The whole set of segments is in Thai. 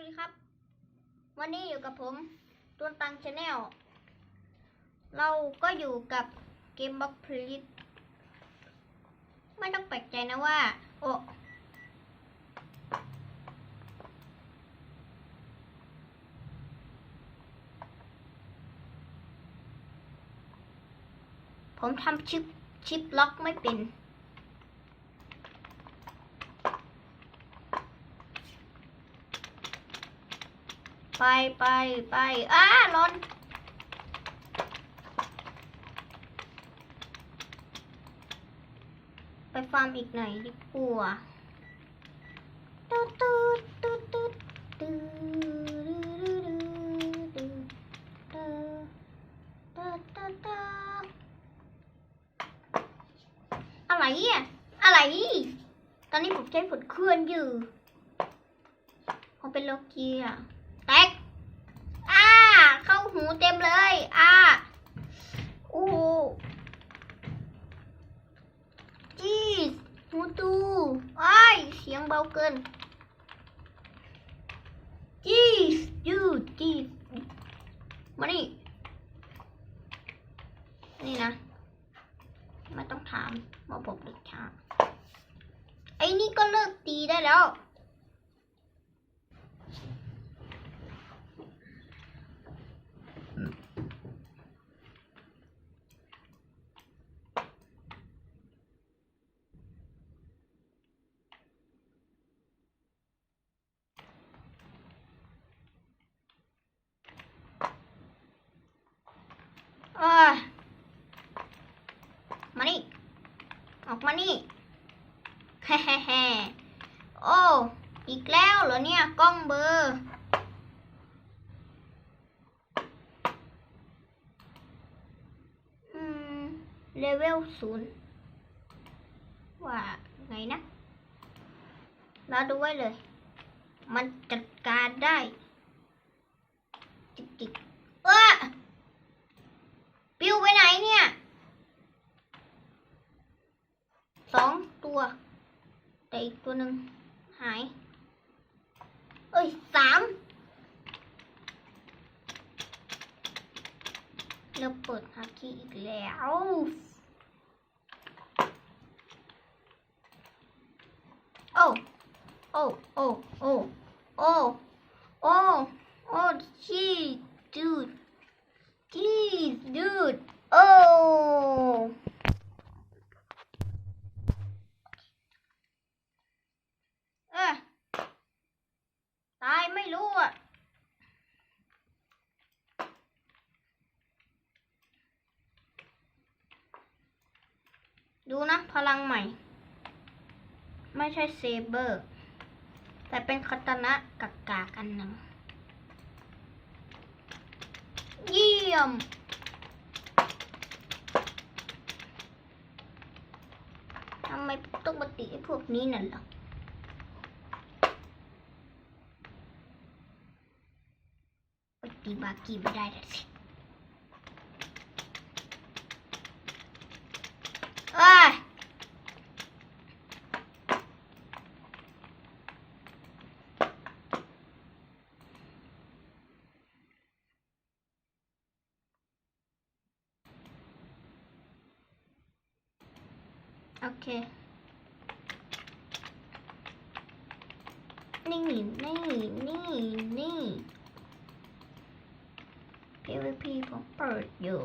วัสดีครับ วันนี้อยู่กับผมตัวนตังชาแนลเราก็อยู่กับเกมบ็อกพลิตไม่ต้องแปลกใจนะว่า โอ้ผมทำชิปชิปล็อกไม่เป็น ไปไปไปอ้าล้นไปฟาร์มอีกหน่อยดีกว่าตุ๊ดตุ๊ดตุ๊ดตุ๊ดตุ๊อะไรอะอะไร ตอนนี้ผมใช้ผลเคลื่อนอยู่ผมเป็นโลกีอะ เข้าหูเต็มเลยอ้าโอ้จีสหูตู อ้าย เสียงเบาเกิน จีสยูจีสมานี่ นี่นะ ไม่ต้องถามว่าผมเด็กช้าไอ้นี่ก็เลิกตีได้แล้ว เอ้ย มานี่ ออกมานี่แฮ่แฮ่แฮ่โอ้ อีกแล้วเหรอเนี่ย กล้องเบอร์ อืม เลเวล ศูนย์ว่าไงนะ เราดูไว้เลย มันจัดการได้ จิกจิกเอ้อปิวไปไหนเนี่ยสองตัว แต่อีกตัวหนึ่งหาย เอ้ยสามเราเปิดฮาคีอีกแล้ว โอ้ โอ้โอ้โอ้โอ้โอ้โอ้ชีดูด Jeez, dude. Oh. เอ้ตายไม่รู้อะดูนะ พลังใหม่ ไม่ใช่เซเบอร์ แต่เป็นคาตานะกักกากันหนึ่ง เยี่ยม ทำไมต้องมาติพวกนี้นั่นล่ะปตีบากีไม่ได้แล้วสิเอ้ย โอเค นี่นี่นี่นี่ PVP ผมเปิดอยู่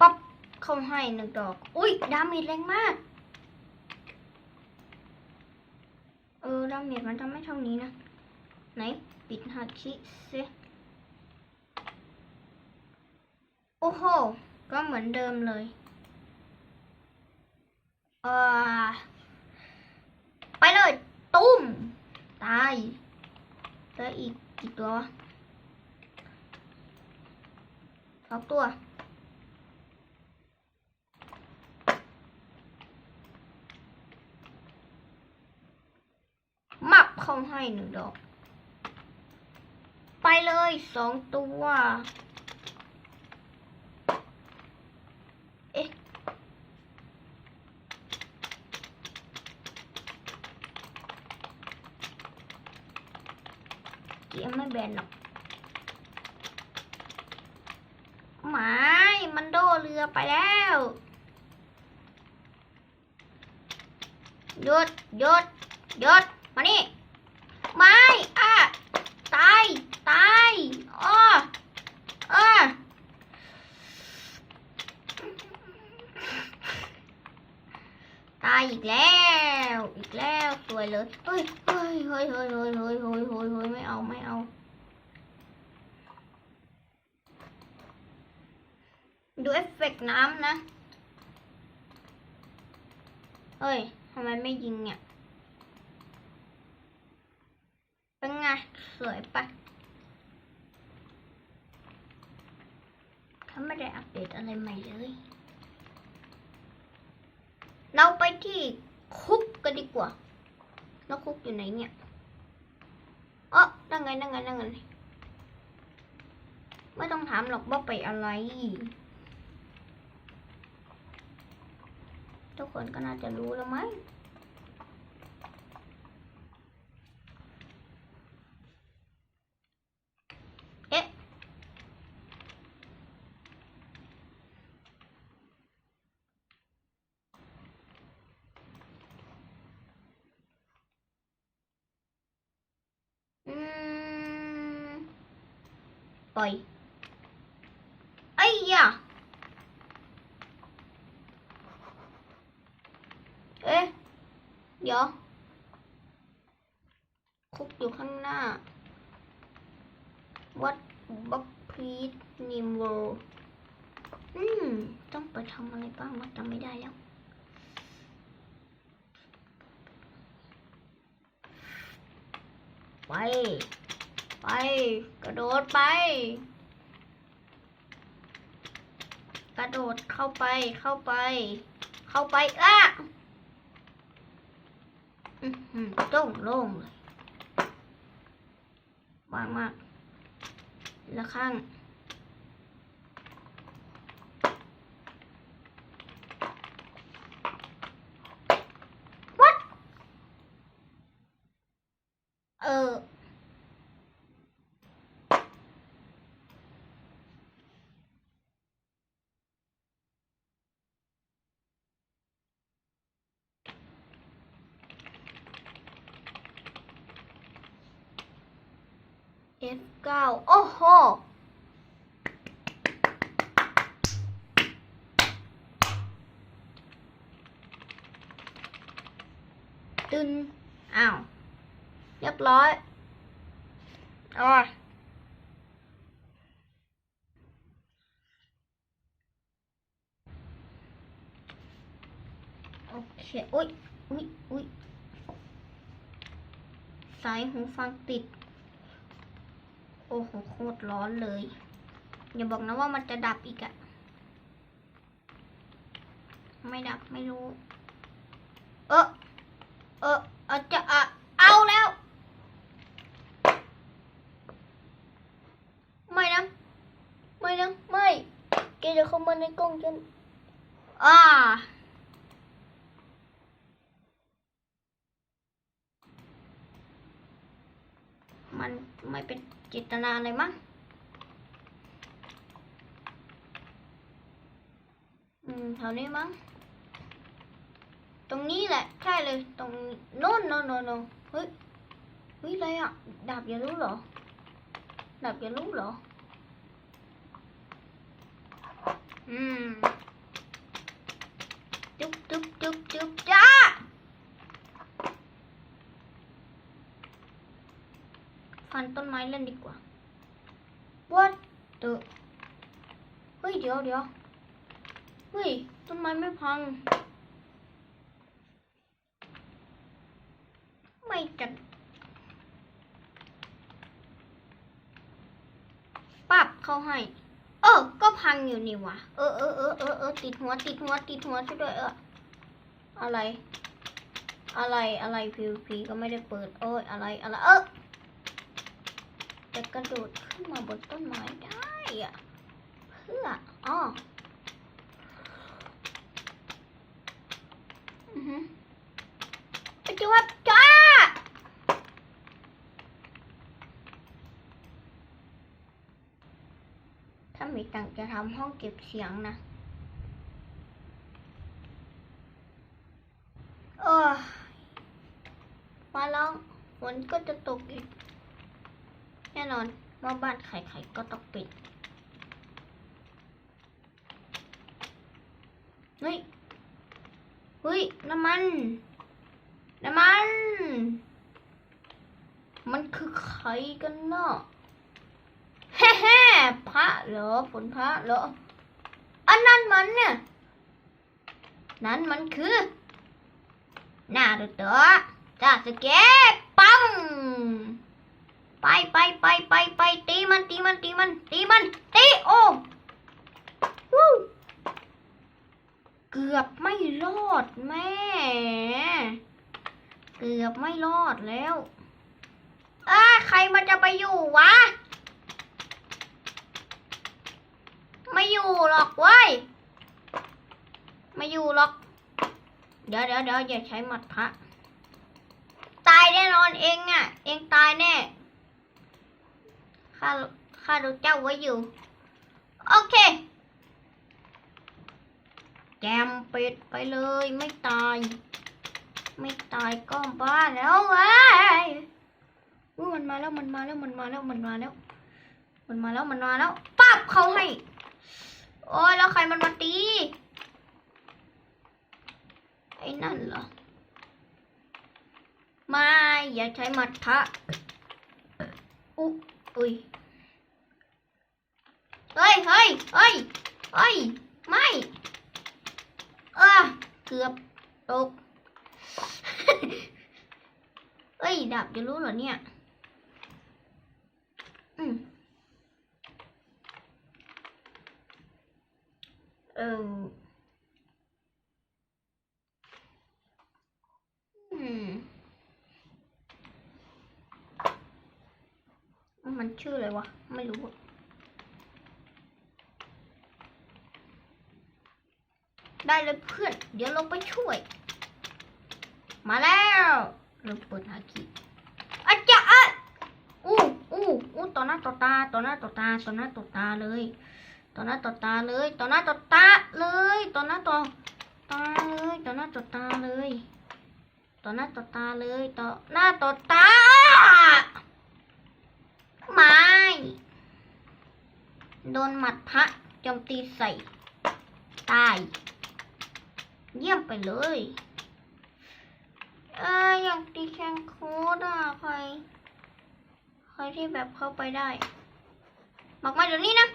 ปั๊บเข้าให้หนึ่งดอก อุ้ยดาเมจแรงมาก เออดาเมจมันจะไม่เท่านี้นะ ไหน ปิดฮาคิเซโอ้โห ก็เหมือนเดิมเลยเออไปเลย ตุ้ม ตายแล้วอีกกี่ตัวสองตัว มับเข้าให้หนึ่งดอก ไปเลยสองตัว เอ๊ะ อ ยังไม่แบนหรอกหมาย มันโดเรือไปแล้วหยุด หยุดหยุดมานี่ไม่อะตายตายอ้ออ้อตายอีกแล้วอีกแล้วสวยเลยเฮ้ยเฮ้ยเฮ้ยเฮ้ยเฮ้ยเฮ้ยเฮ้ยเฮ้ยเฮ้ยไม่เอาไม่เอาดูเอฟเฟกต์น้ำนะเฮ้ย ทำไมไม่ยิงเนี่ย เป็นไง สวยปะถ้าไม่ได้อัปเดตอะไรใหม่เลย เราไปที่คุกกันดีกว่า แล้วคุกอยู่ไหนเนี่ยเอ๋อนั่งไงนั่งไงนั่งไงไม่ต้องถามหรอกว่าไปอะไร ทุกคนก็น่าจะรู้แล้วมั้งเอ๊ะ อืม ปล่อยไอ้ยะ เอ๊ะ เดี๋ยว คุกอยู่ข้างหน้า วัดบักพีทนิม โวอืม ต้องไปทำอะไรบ้างวะจำไม่ได้แล้ว ไป ไป กระโดดไป กระโดดเข้าไป เข้าไป เข้าไปอะอือหือโล่งโล่งเลยบางมากละข้าง วัด เออ F9 โอ้โห ตึงอ้าว เรียบร้อยอ๋อโอเค อุ้ยอุ้ยอุ้ยสายหูฟังติด โอ้โหโคตรร้อนเลยอย่าบอกนะว่ามันจะดับอีกอะไม่ดับไม่รู้ เออเออเอาจะอะเอาแล้ว ไม่นะ ไม่นะ ไม่แกจะเข้ามาในกล้องฉันอ่ามันไม่เป็น จิตนาเลยมั้งอืมแถวนี้มั้ง ตรงนี้แหละ ใช่เลย ตรงโน่นโน่นโน่นโน่นเฮ้ย เฮ้ยอะไรอะ ดาบอย่ารู้เหรอ ดาบอย่ารู้เหรอ อืม ฟันต้นไม้เล่นดีกว่า What the เฮ้ยเดี๋ยวเดี๋ยวเฮ้ยต้นไม้ไม่พัง ไม่จัดปับเข้าให้ เออ ก็พังอยู่นี่หวะเออเออเออเออเออติดหัวติดหัวติดหัวช่วยด้วยเอออะไร อะไรอะไรพีพีก็ไม่ได้เปิด โอ้ยอะไรอะไรเออะกระโดดขึ้นมาบนต้นไม้ได้อะเพื่ออ๋อจวบจ้าถ้ามีตังจะทำห้องเก็บเสียงนะ ว่าบ้านใครๆก็ต้องปิดเฮ้ยเฮ้ยน้ำมันน้ำมัน มันคือใครกันเนาะแฮ่แฮ่พระเหรอฝนพระเหรออันนั้นมันเนี่ย นั้นมันคือหน้าดูเต๋อจ้าสเก็ตปัง ไปไปไปไปไปตีมันตีมันตีมันตีมันตีโอ้วู้เกือบไม่รอดแม่ เกือบไม่รอดแล้วอ้าใครมันจะไปอยู่วะ ไม่อยู่หรอกเว้ย ไม่อยู่หรอก เดี๋ยวเดี๋ยวเดี๋ยวอย่าใช้หมัดพระ ตายแน่นอนเองอะ เองตายแน่ ข้าข้าดูเจ้าไว้อยู่ โอเค แจมปิดไปเลยไม่ตาย ไม่ตายก็บ้าแล้วเว้ยอุ๊ยมันมาแล้วมันมาแล้วมันมาแล้วมันมาแล้ว มันมาแล้วมันมาแล้วปั๊บเขาให้ โอ้ยแล้วใครมันมาตีไอ้นั่นเหรอไม่อย่าใช้มัดทะอุ๊ อุ้ยเฮ้ยเฮ้ยเฮ้ยเฮ้ยไม่เออเกือบตกเอ้ยดับจะรู้เหรอเนี่ย อืมเออม มันชื่ออะไรวะ ไม่รู้อะได้เลยเพื่อน เดี๋ยวลงไปช่วย มาแล้วเราเปิดหาคีอาจารย์อะอู้อู้อู้ต่อหน้าต่อตาต่อหน้าต่อตาต่อหน้าต่อตาเลยต่อหน้าต่อตาเลยต่อหน้าต่อตาเลยต่อหน้าต่อตาเลยต่อหน้าต่อตาเลยต่อหน้าต่อตาเลยต่อหน้าต่อตา ไม่ โดนหมัดพระโจมตีใส่ ตาย เยี่ยมไปเลย เอออยากตีแข่งโค้ดอะใครใครที่แบบเข้าไปได้บอกมาเดี๋ยวนี้นะ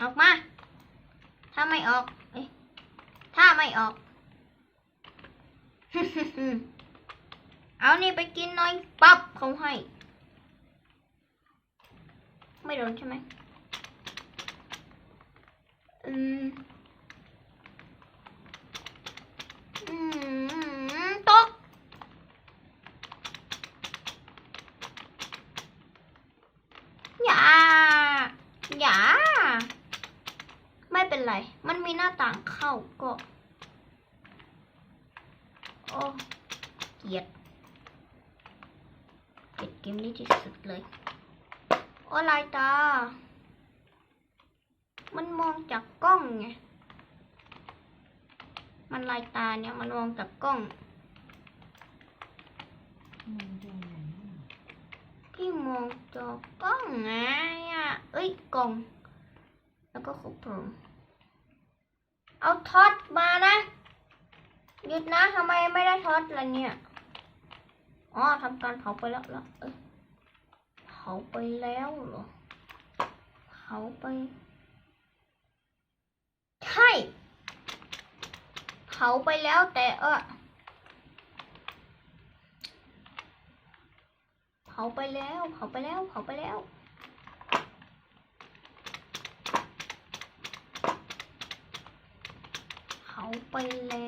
ออกมา ถ้าไม่ออกเอ้ถ้าไม่ออก เอานี่ไปกินหน่อยปั๊บเขาให้ ไม่โดนใช่ไหมอืมอืมตกอย่าอย่าไม่เป็นไร มันมีหน้าต่างเข้าก็โอ้เกียดเกียดเกมนี้ที่สุดเลย อ้ลายตา มันมองจากกล้องไง มันลายตาเนี่ยมันมองจากกล้องพี่มองจากกล้องไงอะเอ้ยกล่อง แล้วก็ขุดผมเอาท็อตมานะหยุดนะทำไมไม่ได้ท็อตล่ะเนี่ย อ๋อทำการเผาไปแล้วแล้วเอ้ย เผาไปแล้วเหรอเผาไป ใช่เผาไปแล้วแต่เออเผาไปแล้วเผาไปแล้วเผาไปแล้วเผาไปแล้ว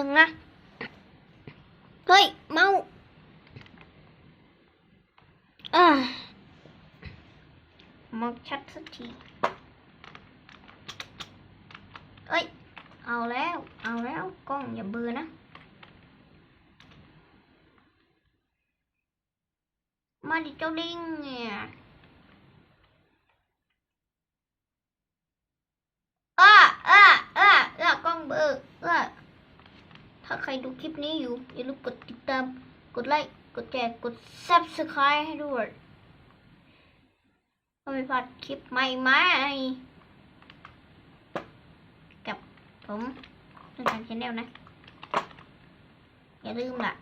นึ่งนะ เฮ้ย เมาเออมองชัดสักทีเฮ้ย เอาแล้ว เอาแล้วกล้องอย่าเบือนะ มาดิเจ้าลิงเนี่ย รดูคลิปนี้อยู่ อย่าลืมกดติดตาม กดไลค์ กดแชร์ กด subscribe ให้ด้วยเพื่อไม่พลาดคลิปใหม่ๆกับผมต้นทางชาแนลนะ อย่าลืมล่ะ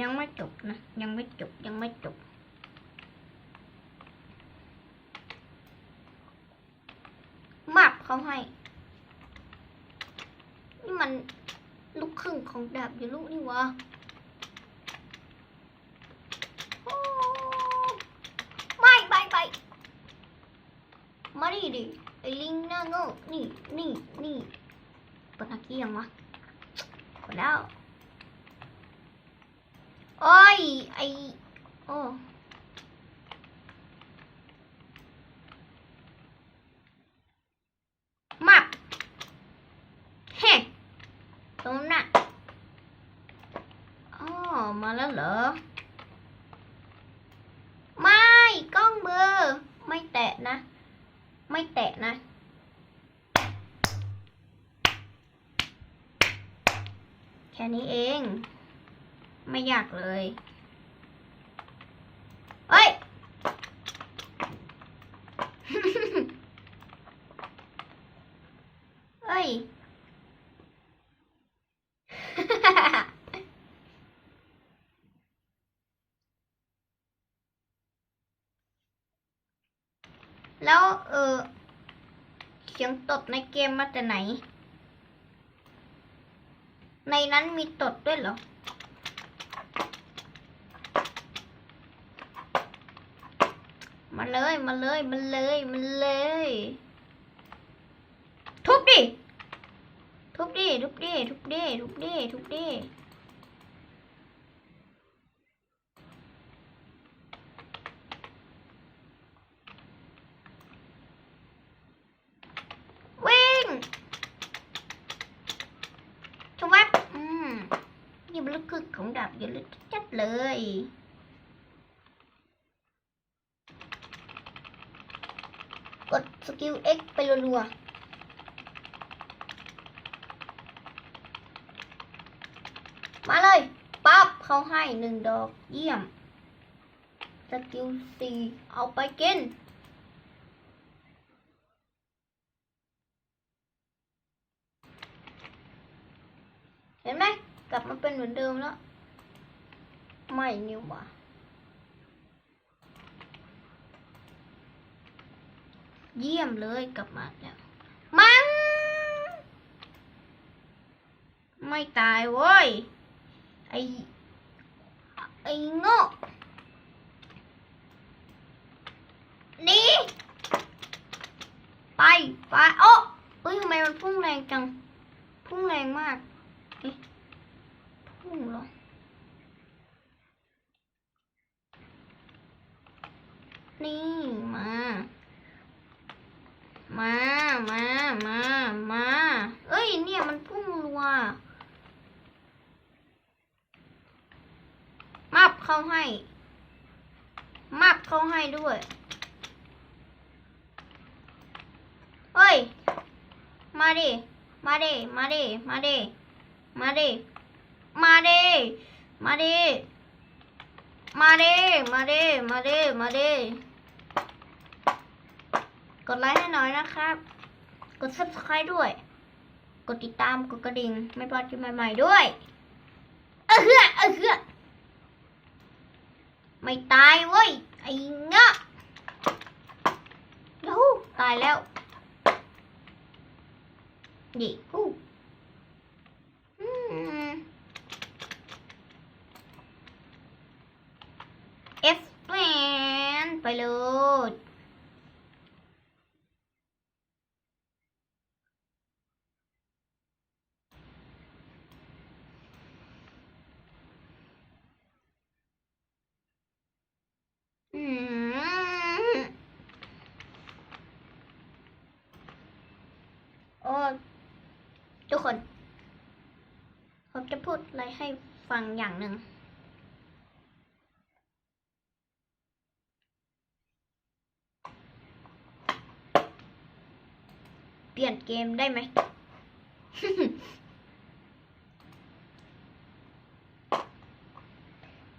ยังไม่จบนะ ยังไม่จบ ยังไม่จบมาบเขาให้ นี่มัน ลูกครึ่งของดาบอยู่ลูกนี่วะไม่ไปไปมาดิดิไอ้ลิงหน้าโง่นี่นี่นี่เปิดหน้ากี้ยังวะกดแล้วโอ้ยไอโอ้มับเฮ้ตรงนั้นน่ะอ๋อมาแล้วเหรอ ไม่ กล้องเบอร์ ไม่แตะนะ ไม่แตะนะ แค่นี้เอง ไม่ยากเลยเฮ้ย เฮ้ย แล้วเออเสียงตดในเกมมาจากไหน ในนั้นมีตดด้วยเหรอ มาเลย มาเลย มาเลย มาเลย ทุบดิ ทุบดิ ทุบดิ ทุบดิ ทุบดิ ทุบดิ วิ่งชวับอืมนี่มันลึกคึกของดาบอยู่ลึกจัด เลย กดสกิล X ไปรัวๆมาเลยปั๊บเขาให้หนึ่งดอกเยี่ยม สกิล C เอาไปกิน เห็นไหมกลับมาเป็นเหมือนเดิมแล้ว ไม่นิวว่ะเยี่ยมเลยกลับมาแล้ว มัง ไม่ตายเว้ย ไอไอโง่นี่ ไป ไป โอ้เอ้ยทำไมมันพุ่งแรงจัง พุ่งแรงมาก พุ่งหรอ นี่มา มา มา มา มา เอ้ย เนี่ยมันพุ่งรัว มับเข้าให้ มับเข้าให้ด้วย เฮ้ย มาดิ มาดิ มาดิ มาดิ มาดิ มาดิ มาดิ มาดิ มาดิ มาดิ มาดิ กดไลค์ให้หน่อยนะครับ กด subscribe ด้วย กดติดตาม กดกระดิ่ง ไม่พลาดคลิปใหม่ๆด้วย เออเฮือเออเฮือไม่ตายเว้ย ไอ้เงาะยูตายแล้วดิฮูอืม F แมนไปเลยอืม อ้ทุกคน ผมจะพูดอะไรให้ฟั งอย่างหนึ่งเปลี่ยนเกมได้ไหม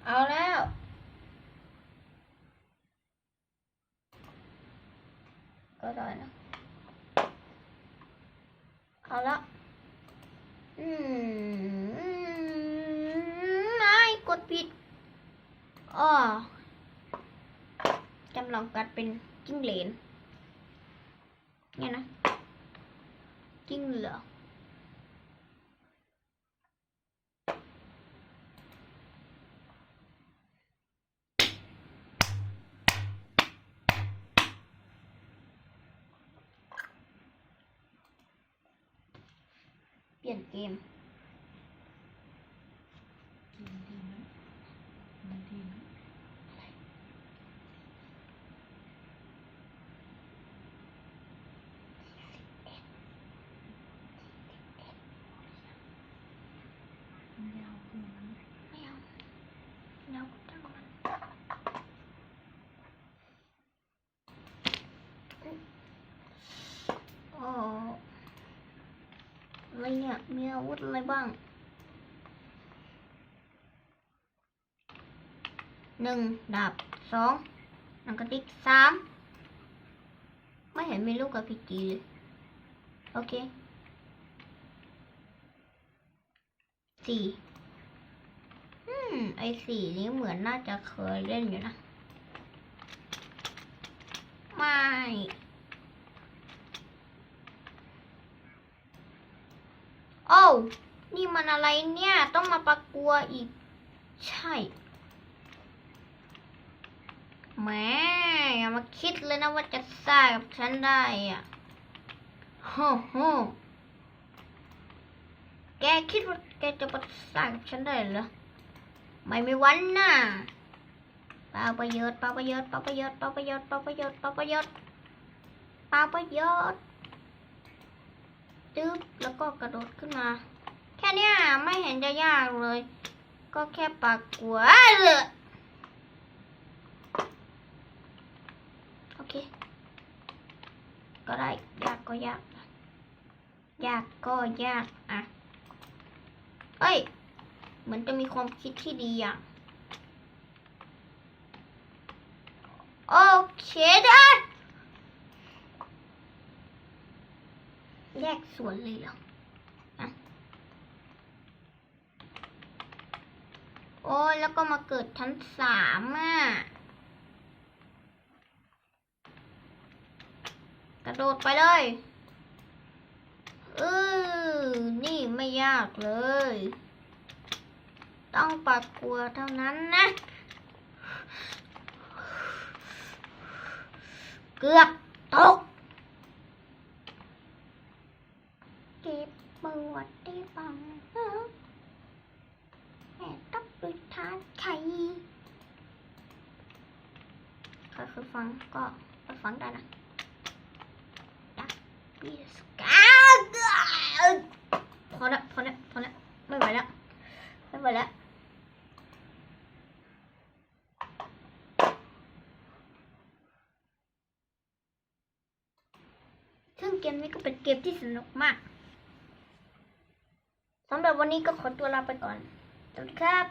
เอาแล้ว ก็ได้นะ เอาละอืมไม่กดผิด อ้อจำลองกัดเป็นจิ้งเหลนเนี่ยนะจิ้งเหลือเปลี่ยนเกมเอาแล้วจังมันโอ้ อะไรเนี่ย มีอาวุธอะไรบ้าง หนึ่งดาบสองหนังกระติกสามไม่เห็นมีลูกกับพีจีเลย โอเคสี่อืม ไอสี่นี้เหมือนน่าจะเคยเล่นอยู่นะ ไม่ โอ้นี่มันอะไรเนี่ย ต้องมาประกัวอีก ใช่แม่อย่ามาคิดเลยนะว่าจะซ่างกับฉันได้อะโฮโหแกคิดว่าแกจะประสานกับฉันได้เหรอ ไม่มีวันน่ะเปล่าประโยชน์เปล่าประโยชน์เปล่าประโยชน์เปล่าประโยชน์เปล่าประโยชน์เปล่าประโยชน์เปล่าประโยชน์ จึ๊บแล้วก็กระโดดขึ้นมา แค่นี้ไม่เห็นจะยากเลย ก็แค่ปากกลัวเลยโอเค ก็ได้ยากก็ยากยากก็ยากอะเอ้ย เหมือนจะมีความคิดที่ดีอะโอเคได้ แยกส่วนเลยเหรอโอ้ยแล้วก็มาเกิดชั้นสามอะ กระโดดไปเลยเออนี่ไม่ยากเลย ต้องปากกลัวเท่านั้นนะ เกือบตก เก็บปวดที่ฟังแม่ต้องไปทานไข่ใครเคยฟังก็ไปฟังได้นะดักบีสกาพอละพอละพอละไม่ไหวแล้ว ไม่ไหวแล้ว ซึ่งเกมนี้ก็ เกมที่สนุกมากสำหรับวันนี้ก็ขอตัวลาไปก่อน สวัสดีครับ